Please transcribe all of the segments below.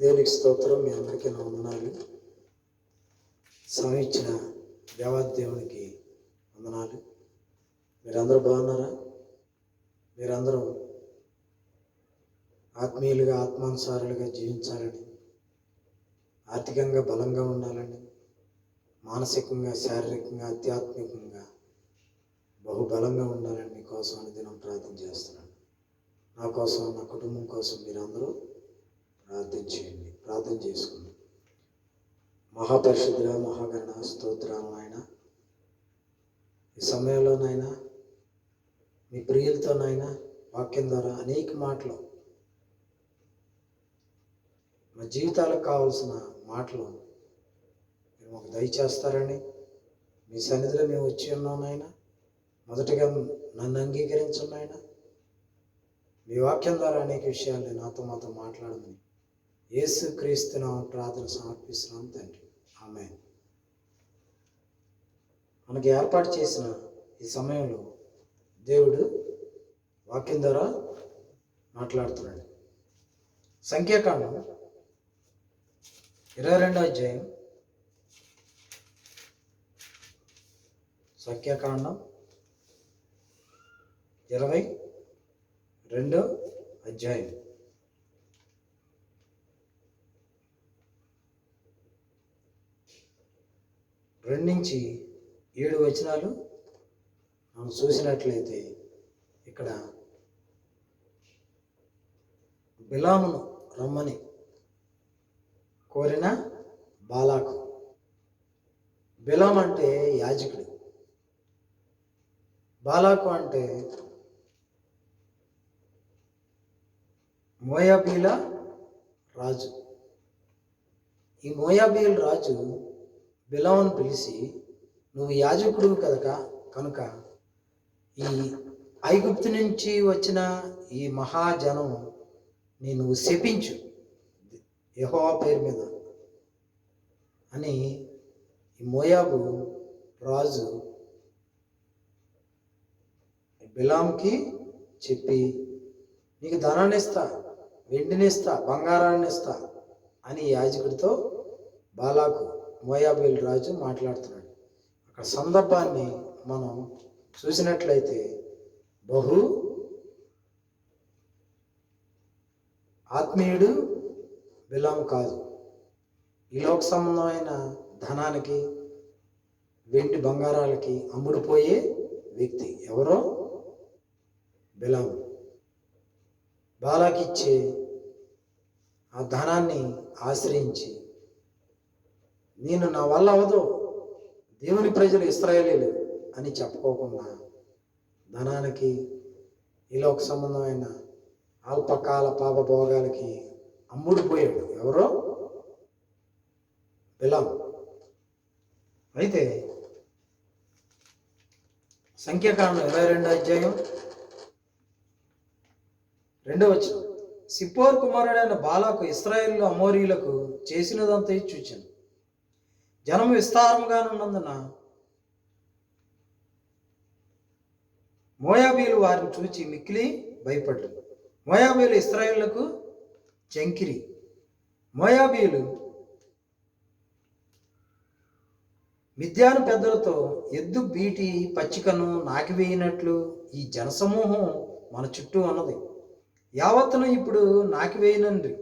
దేవునికి స్తోత్రం మీ అందరికీ నా వందనాలు. సమయం ఇచ్చిన దేవాదేవునికి వందనాలు. మీరందరూ బాగున్నారా? మీరందరూ ఆత్మీయులుగా ఆత్మానుసారులుగా జీవించాలని ఆర్థికంగా బలంగా ఉండాలని మానసికంగా శారీరకంగా ఆధ్యాత్మికంగా బహుబలంగా ఉండాలని మీకోసం అనుదినం ప్రార్థన చేస్తున్నాను. నా కోసం నా కుటుంబం కోసం మీరందరూ ప్రార్థన చేయండి. ప్రార్థన చేసుకుందాం. మహాపరిశుద్ధుల మహాగణ స్తోత్రం ఆయన ఈ సమయంలో మీ ప్రియులతో వాక్యం ద్వారా అనేక మాటలు. మా జీవితాలకు కావాల్సిన మాటలు మీరు మాకు దయచేస్తారని మీ సన్నిధిలో మేము వచ్చి ఉన్నాం నాయన. మొదటగా నన్ను అంగీకరించినాయన మీ వాక్యం ద్వారా అనేక విషయాలు నాతో మాతో మాట్లాడమని యేసు క్రీస్తున ప్రార్థన సమర్పిస్తున్నాం తండ్రి. ఆమె మనకి ఏర్పాటు చేసిన ఈ సమయంలో దేవుడు వాక్యం ద్వారా మాట్లాడుతున్నాడు. సంఖ్యాకాండం ఇరవై రెండో అధ్యాయం. సంఖ్యాకాండం ఇరవై రెండో అధ్యాయం. రెండు నుంచి ఏడు వచనాలు మనం చూసినట్లయితే ఇక్కడ బిలామును రమ్మని కోరిన బాలాకు. బిలాం అంటే యాజకుడు. బాలాకు అంటే మోయాబీల రాజు. ఈ మోయాబీల రాజు బిలామును పిలిచి నువ్వు యాజకుడు కనుక కనుక ఈ ఐగుప్తు నుంచి వచ్చిన ఈ మహాజనం నేను శపించు. యహో పేరు మీద అని ఈ మోయాబు రాజు బిలాంకి చెప్పి నీకు ధనాన్ని ఇస్తా వెండిని ఇస్తా బంగారాన్ని ఇస్తా అని యాజకుడితో బాలాకు మోయాబేల్ రాజు మాట్లాడుతున్నాడు. అక్కడ సందర్భాన్ని మనం చూసినట్లయితే బహు ఆత్మీయుడు బిలాం కాదు. ఈ లోక సంబంధమైన ధనానికి వెండి బంగారాలకి అమ్ముడుపోయే వ్యక్తి ఎవరో? బిలాం. బాలాకిచ్చే ఆ ధనాన్ని ఆశ్రయించి నేను నా వల్ల అవదు. దేవుని ప్రజలు ఇస్రాయేలీలు అని చెప్పుకోకుండా ధనానికి ఇలా ఒక సంబంధమైన అల్పకాల పాపభోగాలకి అమ్ముడిపోయాడు ఎవరో? బిలాం అయితే సంఖ్యాకాండం ఇరవై రెండో అధ్యాయం రెండో వచ్చిన సిప్పోర్ కుమారుడైన బాలాకు ఇస్రాయేల్లో అమోరీలకు చేసినదంతా చూచాను. జనం విస్తారంగా ఉన్నందున మోయాబీలు వారిని చూచి మిక్కిలి భయపడ్డారు మోయాబీలు ఇస్రాయిళ్ళకు చెంకిరి. మోయాబీలు మిథ్యాను పెద్దలతో ఎద్దు బీటి పచ్చికను నాకివేయినట్లు ఈ జనసమూహం మన చుట్టూ ఉన్నది. యావత్తును ఇప్పుడు నాకివేయనండి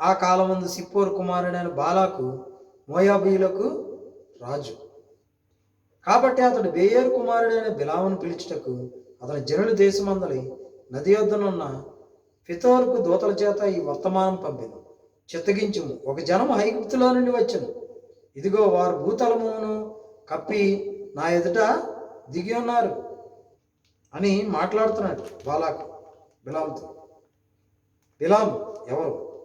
ఆ కాలమందు సిప్పోరు కుమారుడైన బాలాకు మోయాబీలకు రాజు. కాబట్టి అతడు బేయర్ కుమారుడైన బిలామును పిలుచుటకు అతని జనులు దేశమందలి నది యొద్దనున్న ఫితోర్కు దూతల చేత ఈ వర్తమానం పంపింది చిత్తగించుము. ఒక జనం ఐగుప్తులో నుండి వచ్చను. ఇదిగో వారు భూతలమును కప్పి నా ఎదుట దిగి ఉన్నారు అని మాట్లాడుతున్నాడు బాలాకు బిలాముతో. బిలాము ఎవరు?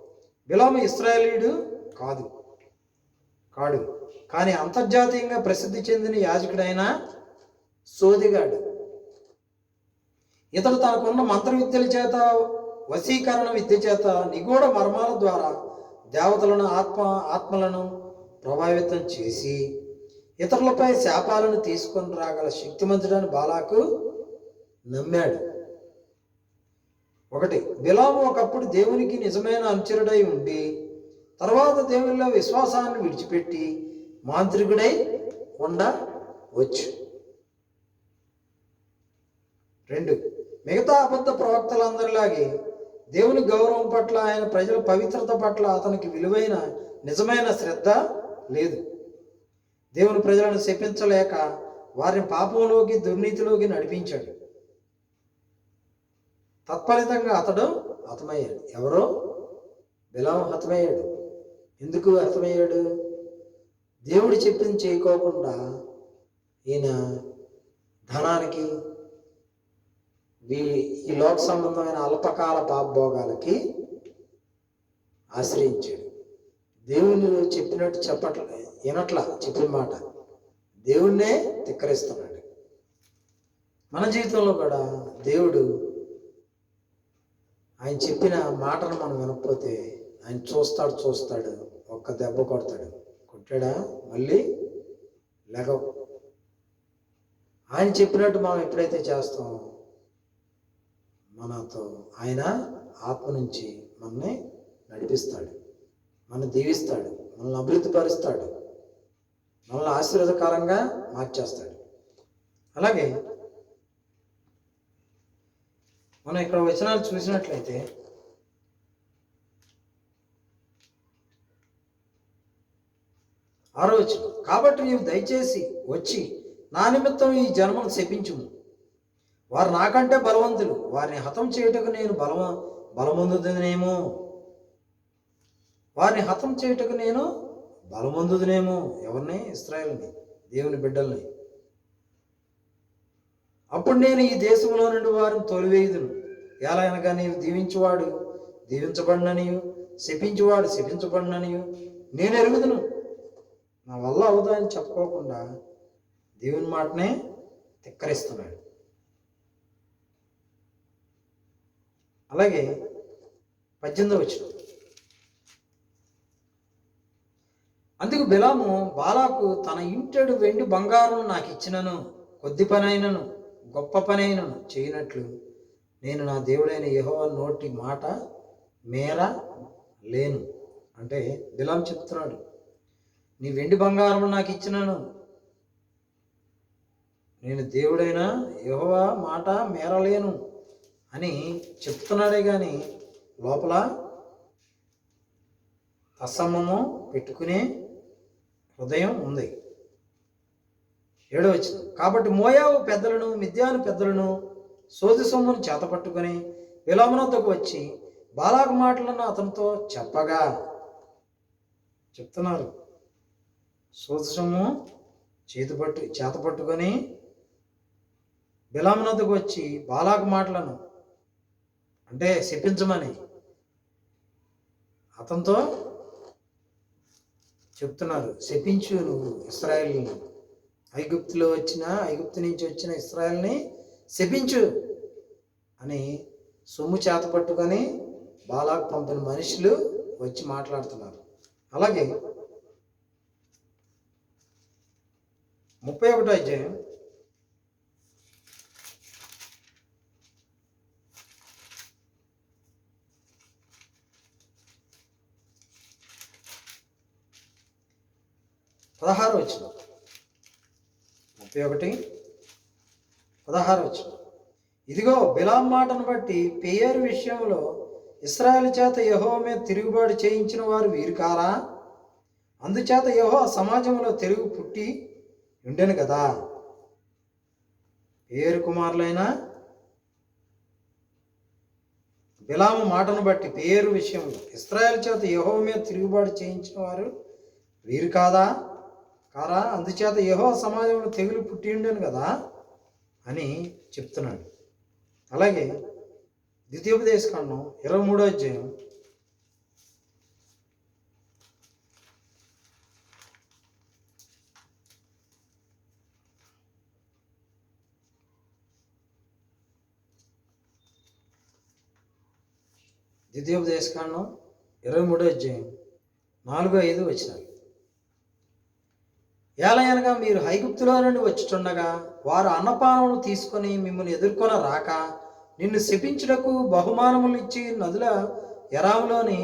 బిలాము ఇస్రాయేలీయుడు కాదు. కాడు కానీ అంతర్జాతీయంగా ప్రసిద్ధి చెందిన యాజకుడైన సోదిగాడు. ఇతడు తనకున్న మంత్ర విద్యల చేత వశీకరణ విద్య చేత నిగూఢ మర్మాల ద్వారా దేవతలను ఆత్మ ఆత్మలను ప్రభావితం చేసి ఇతరులపై శాపాలను తీసుకొని రాగల శక్తిమంతుడని బాలాకు నమ్మాడు. ఒకటి బిలాము ఒకప్పుడు దేవునికి నిజమైన అనుచరుడై ఉండి తర్వాత దేవుల్లో విశ్వాసాన్ని విడిచిపెట్టి మాంత్రికుడై ఉండవచ్చు. రెండు మిగతా అబద్ధ ప్రవక్తలందరిలాగే దేవుని గౌరవం పట్ల ఆయన ప్రజల పవిత్రత పట్ల అతనికి విలువైన నిజమైన శ్రద్ధ లేదు. దేవుని ప్రజలను శపించలేక వారిని పాపంలోకి దుర్నీతిలోకి నడిపించాడు. తత్ఫలితంగా అతడు హతమయ్యాడు. ఎవరో? బిలం హతమయ్యాడు. ఎందుకు వ్యర్థమయ్యాడు దేవుడు చెప్పింది చేయకోకుండా ఈయన ధనానికి వీ- ఈ లోక సంబంధమైన అల్పకాల పాపభోగాలకి ఆశ్రయించాడు. దేవుని చెప్పినట్టు చెప్పట్ల వినట్లా చెప్పిన మాట. దేవుణ్ణే తిక్కరిస్తున్నాడు మన జీవితంలో కూడా దేవుడు ఆయన చెప్పిన మాటను మనం వినకపోతే ఆయన చూస్తాడు చూస్తాడు. ఒక్క దెబ్బ కొడతాడు. కొట్టాడా? మళ్ళీ లెగవు. ఆయన చెప్పినట్టు మనం ఎప్పుడైతే చేస్తామో మనతో ఆయన ఆత్మ నుంచి మనల్ని నడిపిస్తాడు. మనం దీవిస్తాడు. మనల్ని అభివృద్ధిపరుస్తాడు. మనల్ని ఆశీర్వదకరంగా మార్చేస్తాడు. అలాగే మనం ఇక్కడ వచనాలు చూసినట్లయితే ఆరో కాబట్టి నీవు దయచేసి వచ్చి నా నిమిత్తం ఈ జన్మను శపించుము. వారు నాకంటే బలవంతులు. వారిని హతం చేయుటకు నేను బలమ బలమందుదనేమో. వారిని హతం చేయుటకు నేను బలమందుదనేమో. ఎవరిని? ఇస్రాయల్ని దేవుని బిడ్డల్ని. అప్పుడు నేను ఈ దేశంలో నుండి వారిని తొలివేయుదును. ఎలా అనగా నీవు దీవించువాడు దీవించబడిననియు శపించువాడు శపించబడిననియు. నేను ఎరుగుదును. నా వల్ల అవుదా అని చెప్పుకోకుండా దేవుని మాటనే తిక్కరిస్తున్నాడు అలాగే పద్దెనిమిది వచ్చిన అందుకు బిలాము బాలాకు తన ఇంటెడు వెండి బంగారం నాకు ఇచ్చినను కొద్ది పనైనను గొప్ప పనైనను చేయనట్లు నేను నా దేవుడైన యహో నోటి మాట మేర లేను. అంటే బిలాం చెప్తున్నాడు నీ వెండి బంగారం నాకు ఇచ్చినాను. నేను దేవుడైన యహోవా మాట మేరలేను అని చెప్తున్నాడే కానీ లోపల అసమ్మము పెట్టుకునే హృదయం ఉంది. ఏడో వచ్చింది కాబట్టి మోయావు పెద్దలను మిద్యాను పెద్దలను సోది సొమ్మును చేతపట్టుకొని విలోమనొద్దకు వచ్చి బాలాకు మాటలను అతనితో చెప్పగా చెప్తున్నారు. సోది సొమ్ము చేతి పట్టు చేత పట్టుకొని వచ్చి బాలాకు మాటలను అంటే శపించమని అతనితో చెప్తున్నారు. శపించు నువ్వు ఇస్రాయల్ని. ఐగుప్తులో వచ్చిన ఐగుప్తు నుంచి వచ్చిన ఇస్రాయల్ని శపించు అని సొమ్ము చేత పట్టుకొని బాలాకు పంపిన మనుషులు వచ్చి మాట్లాడుతున్నారు. అలాగే ముప్పై ఒకటో అధ్యాయం. పదహారు వచ్చిన ముప్పై ఒకటి. పదహారు వచ్చిన ఇదిగో బిలాం మాటను బట్టి పేయరు విషయంలో ఇస్రాయల్ చేత యహో మీద తిరుగుబాటు చేయించిన వారు వీరు కారా? అందుచేత యహో సమాజంలో తెలుగు పుట్టి ఉండేను కదా? పేరు కుమారులైన బిలాము మాటను బట్టి పేరు విషయం ఇస్రాయల్ చేత యహో మీద తిరుగుబాటు చేయించిన వారు వీరు కాదా? కారా? అందుచేత యహో సమాజంలో తెగులు పుట్టి ఉండేను కదా? అని చెప్తున్నాడు. అలాగే ద్వితీయోపదేశ కాండం ఇరవై మూడో అధ్యాయం ద్వితీయోపదేశకాండం ఇరవై మూడో అధ్యాయం నాలుగు ఐదు వచ్చినారు ఏలయనగా మీరు హైగుప్తులో నుండి వచ్చుచుండగా వారు అన్నపానమును తీసుకొని మిమ్మల్ని ఎదుర్కొన రాక నిన్ను శపించుటకు బహుమానములు ఇచ్చి నదుల ఎరాములోని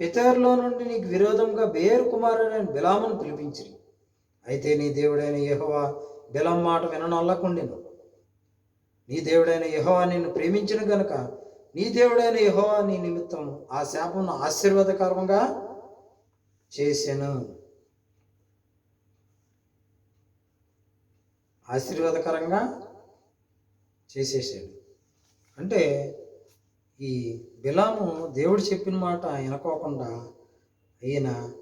పితరులో నుండి నీకు విరోధంగా బేరు కుమారుడైన బిలామును పిలిపించిరి. అయితే నీ దేవుడైన యహోవా బిలం మాట విననొల్లకుండెను. నీ దేవుడైన యహోవా నిన్ను ప్రేమించిన గనుక నీ దేవుడైన యెహోవా నీ నిమిత్తం ఆ శాపమును ఆశీర్వాదకరంగా చేశాను ఆశీర్వాదకరంగా చేసేసాడు. అంటే ఈ బిలాము దేవుడు చెప్పిన మాట వినకోకుండా ఈయన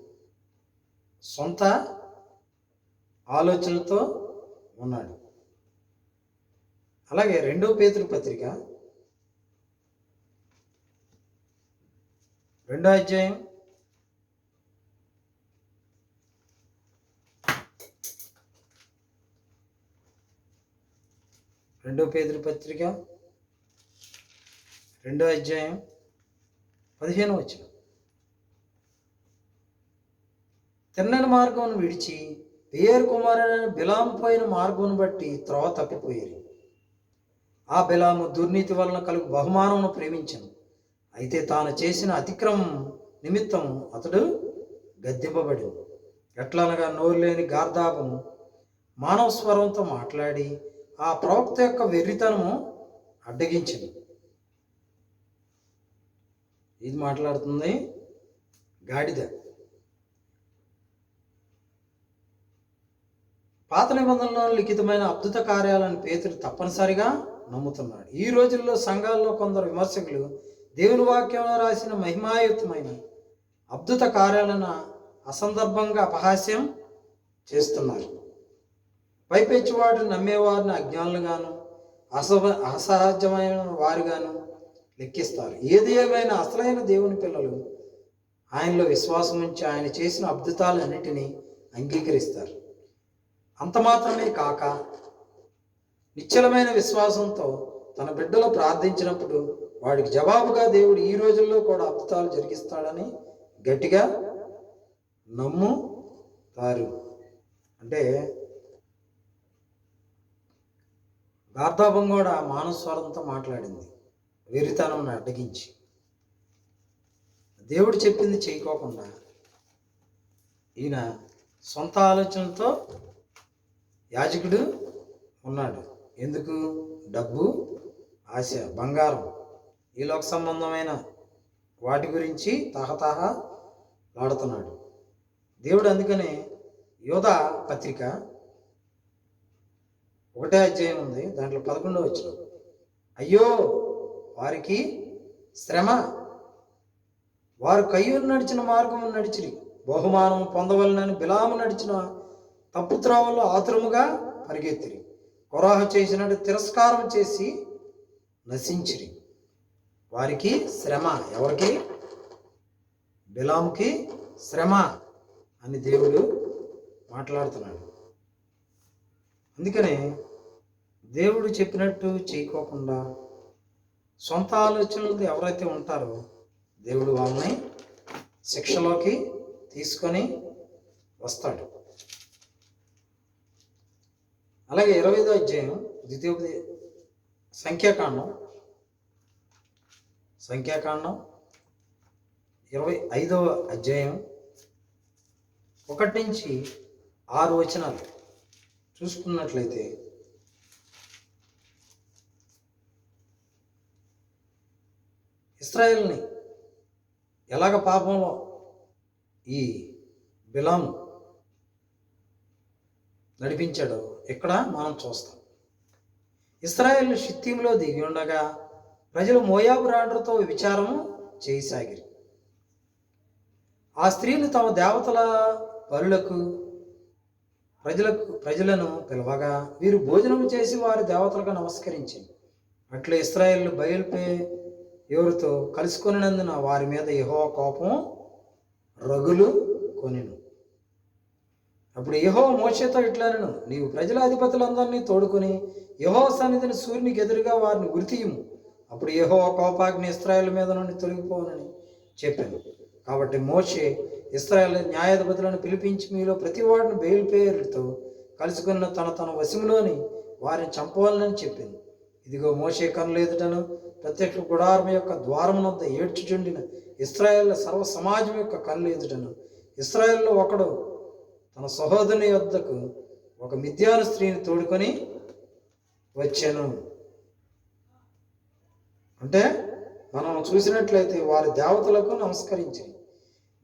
సొంత ఆలోచనతో ఉన్నాడు. అలాగే రెండో పేతురు పత్రిక రెండో అధ్యాయం. రెండో పేతురు పత్రిక. రెండో అధ్యాయం. పదిహేను వచ్చిన తిన్నని మార్గమును విడిచి పేరు కుమారుడైన బిలాము పోయిన మార్గమును బట్టి త్రోవ తప్పిపోయేది ఆ బిలాము దుర్నీతి వలన కలుగు బహుమానమును ప్రేమించను. అయితే తాను చేసిన అతిక్రమం నిమిత్తం అతడు గద్దెంపబడి. ఎట్లనగా నోరు లేని గార్ధాపము మానవ స్వరంతో మాట్లాడి ఆ ప్రవక్త యొక్క వెర్రితనము అడ్డగించింది ఇది మాట్లాడుతుంది గాడిద. పాత నిబంధనలో లిఖితమైన అద్భుత కార్యాలను పేతురు తప్పనిసరిగా నమ్ముతున్నాడు. ఈ రోజుల్లో సంఘాల్లో కొందరు విమర్శకులు దేవుని వాక్యంలో రాసిన మహిమాయుతమైన అద్భుత కార్యాలను అసందర్భంగా అపహాస్యం చేస్తున్నారు. పైపెచ్చి వాటిని నమ్మేవారిని అజ్ఞానులుగాను అసహ అసహజమైన వారుగాను లెక్కిస్తారు. ఏది ఏమైనా అసలైన దేవుని పిల్లలు ఆయనలో విశ్వాసం ఉంచి ఆయన చేసిన అద్భుతాలన్నిటినీ అంగీకరిస్తారు. అంత మాత్రమే కాక నిశ్చలమైన విశ్వాసంతో తన బిడ్డలు ప్రార్థించినప్పుడు వాడికి జవాబుగా దేవుడు ఈ రోజుల్లో కూడా అద్భుతాలు జరిగిస్తాడని గట్టిగా నమ్ముతారు అంటే గార్ధాపం కూడా మానస్వరంతో మాట్లాడింది. వెరితనం అడ్డగించి. దేవుడు చెప్పింది చేయకోకుండా ఈయన సొంత ఆలోచనతో యాజకుడు ఉన్నాడు. ఎందుకు? డబ్బు ఆశ బంగారం. ఈ లోక సంబంధమైన వాటి గురించి తహతహ లాడుతున్నాడు. దేవుడు అందుకనే యోధ పత్రిక ఒకటే అధ్యాయం ఉంది దాంట్లో పదకొండో వచ్చిన అయ్యో వారికి శ్రమ. వారు కయ్యూరు నడిచిన మార్గము నడిచిరి. బహుమానం పొందవలనని బిలాము నడిచిన తప్పు ఆతురముగా పరిగెత్తిరి. కొరాహ చేసినట్టు తిరస్కారం చేసి నశించిరి. వారికి శ్రమ. ఎవరికి? బిలాంకి శ్రమ అని దేవుడు మాట్లాడుతున్నాడు. అందుకనే దేవుడు చెప్పినట్టు చేయకోకుండా సొంత ఆలోచనలతో ఎవరైతే ఉంటారో దేవుడు వాళ్ళని శిక్షలోకి తీసుకొని వస్తాడు. అలాగే ఇరవై అధ్యాయం ద్వితీయోపది సంఖ్యాకాండం సంఖ్యాకాండం ఇరవై ఐదవ అధ్యాయం ఒకటి నుంచి ఆరు వచనాలు. చూసుకున్నట్లయితే ఇస్రాయల్ని ఎలాగ పాపంలో ఈ బిలాం నడిపించాడో ఇక్కడ మనం చూస్తాం. ఇస్రాయల్ షిత్తింలో దిగి ఉండగా ప్రజలు మోయాబు రాండ్రతో విచారము చేయసాగిరి. ఆ స్త్రీలు తమ దేవతల పరులకు ప్రజలకు ప్రజలను పిలవగా వీరు భోజనం చేసి వారి దేవతలకు నమస్కరించింది అట్లా ఇస్రాయేల్ బయలుపే ఎవరితో కలుసుకొనినందున వారి మీద యహో కోపం రగులు కొనిను. అప్పుడు యహో మోషతో ఇట్లనను నీవు ప్రజల అధిపతులందరినీ తోడుకొని యహో సన్నిధిని సూర్యునికి ఎదురుగా వారిని గురితీయము. అప్పుడు ఏహో కోపాగ్ని ఇస్రాయల్ మీద నుండి తొలగిపోనని చెప్పాను. కాబట్టి మోషే ఇస్రాయల్ న్యాయాధిపతులను పిలిపించి మీలో ప్రతి వాడిని బయలు పేరుతో కలుసుకున్న తన తన వశంలోని వారిని చంపవాలని చెప్పింది ఇదిగో మోషే కనులు ఎదుటను ప్రత్యక్ష గుడారం యొక్క ద్వారం వద్ద ఏడ్చుచుండిన ఇస్రాయేల్ సర్వ సమాజం యొక్క కళ్ళు ఎదుటను ఇస్రాయేల్లో ఒకడు తన సహోదరుని యొద్దకు ఒక మిథ్యాను స్త్రీని తోడుకొని వచ్చాను. అంటే మనం చూసినట్లయితే వారి దేవతలకు నమస్కరించి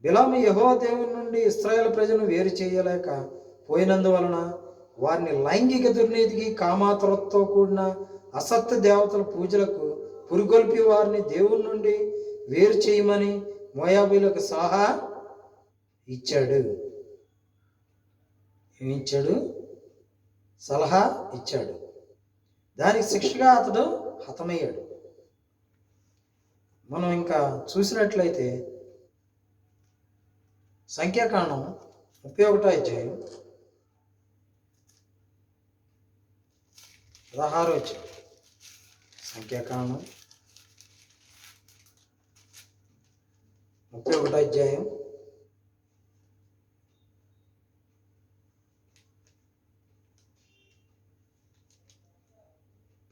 బిలాము యహో దేవుని నుండి ఇస్రాయేల్ ప్రజలను వేరు చేయలేక పోయినందువలన వారిని లైంగిక దుర్నీతికి కామాతురతో కూడిన అసత్య దేవతల పూజలకు పురుగొల్పి వారిని దేవుని నుండి వేరు చేయమని మోయాబీలకు సలహా ఇచ్చాడు. ఇచ్చాడు? సలహా ఇచ్చాడు. దానికి శిక్షగా అతడు హతమయ్యాడు. మనం ఇంకా చూసినట్లయితే సంఖ్యాకాండం ముప్పై ఒకటో అధ్యాయం పదహారు వచ్చాం సంఖ్యాకాండం ముప్పై ఒకటో అధ్యాయం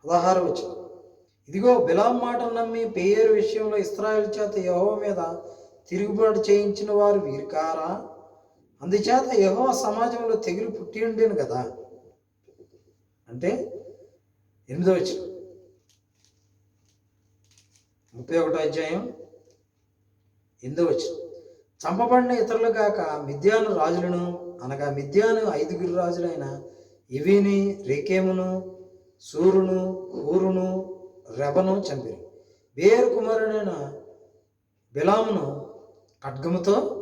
పదహారు వచ్చాం ఇదిగో బిలాం మాటను నమ్మి పేరు విషయంలో ఇస్రాయల్ చేత యహో మీద తిరుగుబాటు చేయించిన వారు వీరు కారా? అందుచేత యహో సమాజంలో తెగులు పుట్టి ఉండేను కదా. అంటే ఎనిమిదో వచ్చిన ముప్పై ఒకటో అధ్యాయం ఎనిమిదో వచ్చిన చంపబడిన ఇతరులు కాక మిథ్యాను రాజులను అనగా మిథ్యాను ఐదుగురు రాజులైన ఇవిని రేకేమును సూరును ఊరును రెబను చంపిరు. బేరు కుమారుడైన బిలామును ఖడ్గముతో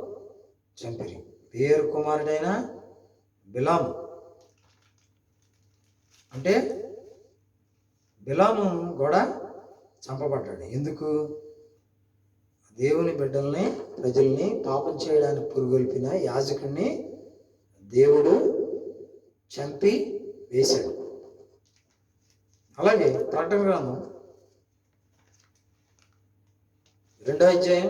చంపిరి. బేరు కుమారుడైన బిలాము. అంటే బిలాము కూడా చంపబడ్డాడు. ఎందుకు? దేవుని బిడ్డల్ని ప్రజల్ని పాపం చేయడానికి పురుగొల్పిన యాజకుడిని దేవుడు చంపి వేశాడు. అలాగే ప్రకటన గ్రంథం రెండో అధ్యాయం.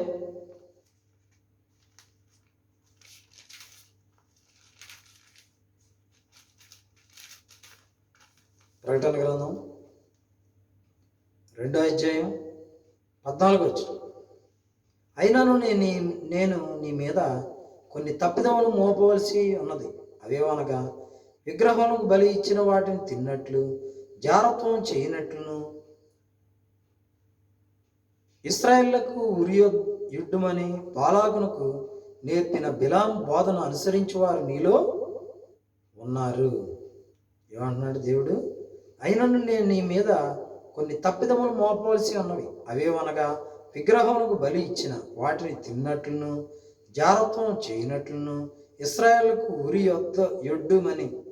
ప్రకటన గ్రంథం రెండో అధ్యాయం పద్నాలుగు వచ్చి అయినను నేను నీ- నేను నీ మీద కొన్ని తప్పిదములు మోపవలసి ఉన్నది. అవేవనగా విగ్రహాలకు బలి ఇచ్చిన వాటిని తిన్నట్లు జారత్వం చేయనట్లును. ఇస్రాయేళ్ళకు ఉరియో యుద్ధమని బాలాగునకు నేర్పిన బిలాం బోధన అనుసరించి వారు నీలో ఉన్నారు. ఏమంటున్నాడు దేవుడు? అయినను నేను నీ మీద కొన్ని తప్పిదములు మోపవలసి ఉన్నవి. అవేవనగా విగ్రహములకు బలి ఇచ్చిన వాటిని తిన్నట్లును జారత్వం చేయనట్లును. ఇస్రాయేళ్ళకు ఉరి యొద్ద యొడ్డుమని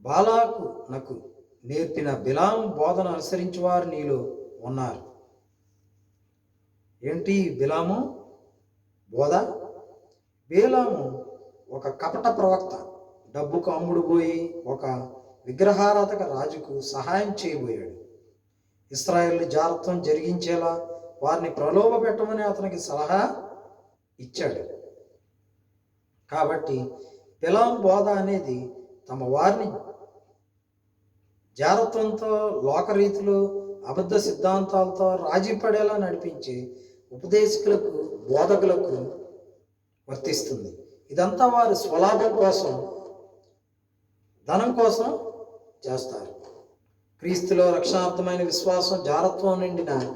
బాలాకు నాకు నేర్పిన బిలాం బోధన అనుసరించేవారు నీలో ఉన్నారు. ఏంటి బిలాము? బోధ? బిలాము ఒక కపట ప్రవక్త. డబ్బుకు అమ్ముడు పోయి ఒక విగ్రహారాధక రాజుకు సహాయం చేయబోయాడు. ఇస్రాయేల్ జారత్వం జరిగించేలా వారిని ప్రలోభ పెట్టమని అతనికి సలహా ఇచ్చాడు. కాబట్టి బిలాం బోధ అనేది తమ వారిని జారత్వంతో లోకరీతులు అబద్ధ సిద్ధాంతాలతో రాజీ పడేలా నడిపించి ఉపదేశకులకు బోధకులకు వర్తిస్తుంది. ఇదంతా వారి స్వలాభం కోసం ధనం కోసం చేస్తారు. క్రీస్తులో రక్షణార్థమైన విశ్వాసం జారత్వం నిండిన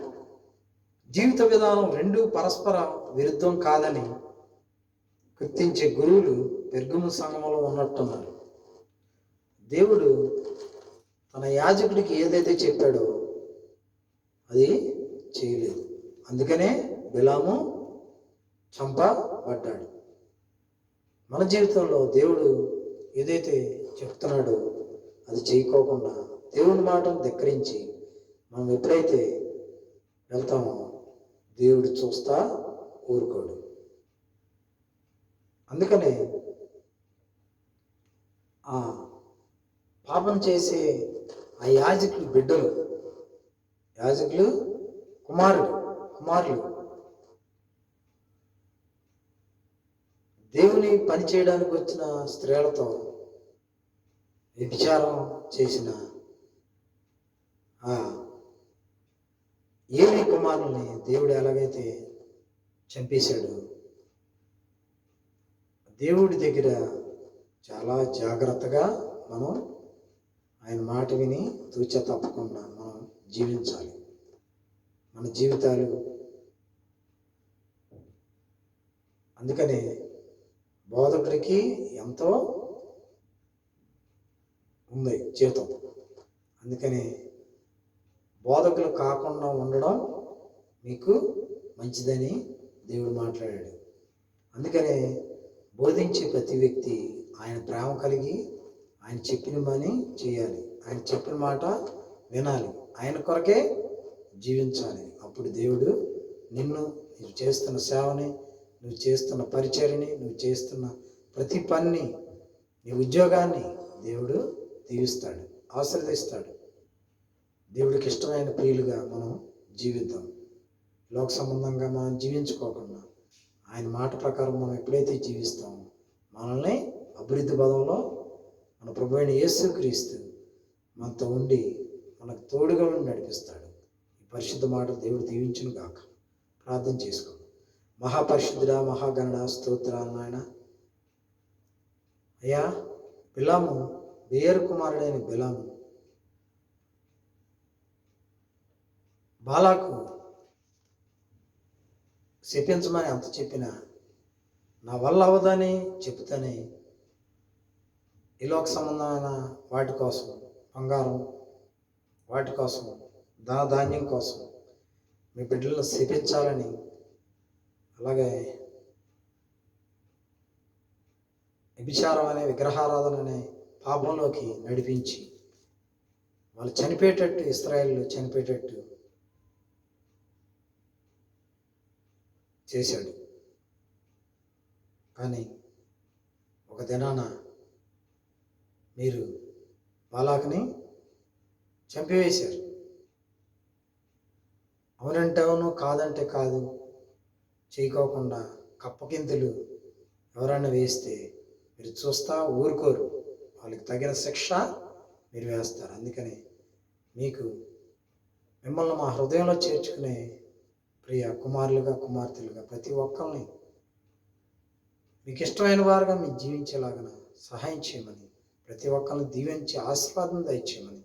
జీవిత విధానం రెండు పరస్పర విరుద్ధం కాదని గుర్తించే గురువులు పెర్గుము సంఘంలో ఉన్నట్టున్నారు. దేవుడు మన యాజకుడికి ఏదైతే చెప్పాడో అది చేయలేదు. అందుకనే బిలాము చంపబడ్డాడు. మన జీవితంలో దేవుడు ఏదైతే చెప్తున్నాడో అది చేయకోకుండా దేవుని మాటను ధిక్కరించి మనం ఎప్పుడైతే వెళ్తామో దేవుడు చూస్తా ఊరుకోడు. అందుకనే ఆ పాపం చేసే ఆ యాజకులు బిడ్డలు. యాజకులు కుమారుడు కుమారులు. దేవుని పని చేయడానికి వచ్చిన స్త్రీలతో వ్యభిచారం చేసిన ఆ ఏమి కుమారుల్ని దేవుడు ఎలాగైతే చంపేశాడు దేవుడి దగ్గర చాలా జాగ్రత్తగా మనం ఆయన మాట విని తూచ తప్పకుండా మనం జీవించాలి. మన జీవితాలు అందుకనే బోధకుడికి ఎంతో ఉంది జీవితం. అందుకని బోధకులు కాకుండా ఉండడం మీకు మంచిదని దేవుడు మాట్లాడాడు. అందుకనే బోధించే ప్రతి వ్యక్తి ఆయన ప్రేమ కలిగి ఆయన చెప్పిన పని చేయాలి. ఆయన చెప్పిన మాట వినాలి. ఆయన కొరకే జీవించాలి. అప్పుడు దేవుడు నిన్ను నువ్వు చేస్తున్న సేవని నువ్వు చేస్తున్న పరిచర్ని నువ్వు చేస్తున్న ప్రతి పని నీ ఉద్యోగాన్ని దేవుడు దీవిస్తాడు ఆశీర్వదిస్తాడు. దేవుడికి ఇష్టమైన ప్రియులుగా మనం జీవిద్దాం. లోక సంబంధంగా మనం జీవించుకోకుండా ఆయన మాట ప్రకారం మనం ఎప్పుడైతే జీవిస్తామో మనల్ని అభివృద్ధి పదంలో మన ప్రభు అయిన యేసుక్రీస్తు మనతో ఉండి మనకు తోడుగా ఉండి నడిపిస్తాడు. ఈ పరిశుద్ధ మాట దేవుడు దీవించును కాక ప్రార్థన చేసుకో మహాపరిశుద్ధుడా మహాగణుడ స్తోత్రాలు నాయన. అయ్యా బిలాము బేయర్ కుమారుడైన బిలాము. బాలాకు శపించమని అంత చెప్పిన నా వల్ల అవదని చెప్తానే ఇలోక సంబంధమైన వాటి కోసం బంగారం వాటి కోసం ధన ధాన్యం కోసం మీ బిడ్డలను శిపించాలని అలాగే వ్యభిచారం అనే విగ్రహారాధన అనే పాపంలోకి నడిపించి వాళ్ళు చనిపోయేటట్టు ఇస్రాయల్ చనిపోయేటట్టు చేశాడు. కానీ ఒక దినాన మీరు బాలాక్ని చంపివేశారు. అవునంటే అవును కాదంటే కాదు. చేయకోకుండా కప్పకింతలు ఎవరైనా వేస్తే మీరు చూస్తా ఊరుకోరు. వాళ్ళకి తగిన శిక్ష మీరు వేస్తారు. అందుకని మీకు మిమ్మల్ని మా హృదయంలో చేర్చుకునే ప్రియ కుమారులుగా కుమార్తెలుగా ప్రతి ఒక్కరిని మీకు ఇష్టమైన వారుగా మీరు జీవించేలాగా సహాయం చేయమని ప్రతి ఒక్కరిని దీవించి ఆశీర్వాదం దయచేయమని.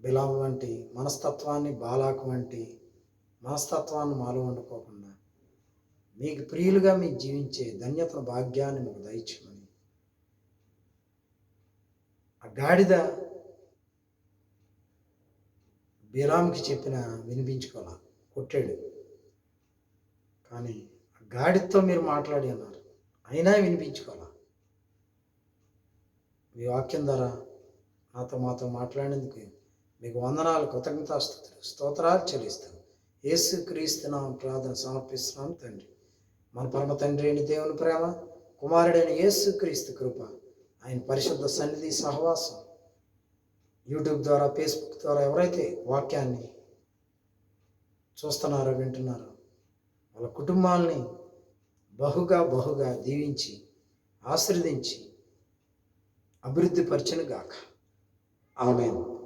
బిలాం వంటి మనస్తత్వాన్ని బాలాకు వంటి మనస్తత్వాన్ని మాలో వండుకోకుండా మీకు ప్రియులుగా మీకు జీవించే ధన్యత భాగ్యాన్ని మాకు దయచేయమని. ఆ గాడిద బిలాంకి చెప్పిన వినిపించుకోవాలా? కొట్టాడు. కానీ ఆ గాడితో మీరు మాట్లాడి అన్నారు. అయినా వినిపించుకోవాలా? మీ వాక్యం ద్వారా నాతో మాతో మాట్లాడేందుకు మీకు వందనాలు కృతజ్ఞతాస్తుతులు స్తోత్రాలు చెల్లిస్తాం. యేసు క్రీస్తునాం ప్రార్థన సమర్పిస్తున్నాం తండ్రి. మన పరమ తండ్రి అయిన దేవుని ప్రేమ కుమారుడైన యేసు క్రీస్తు కృప ఆయన పరిశుద్ధ సన్నిధి సహవాసం. యూట్యూబ్ ద్వారా ఫేస్బుక్ ద్వారా ఎవరైతే వాక్యాన్ని చూస్తున్నారో వింటున్నారో వాళ్ళ కుటుంబాల్ని బహుగా బహుగా దీవించి ఆశీర్వదించి అభివృద్ధి పరచను గాక. ఆమెను.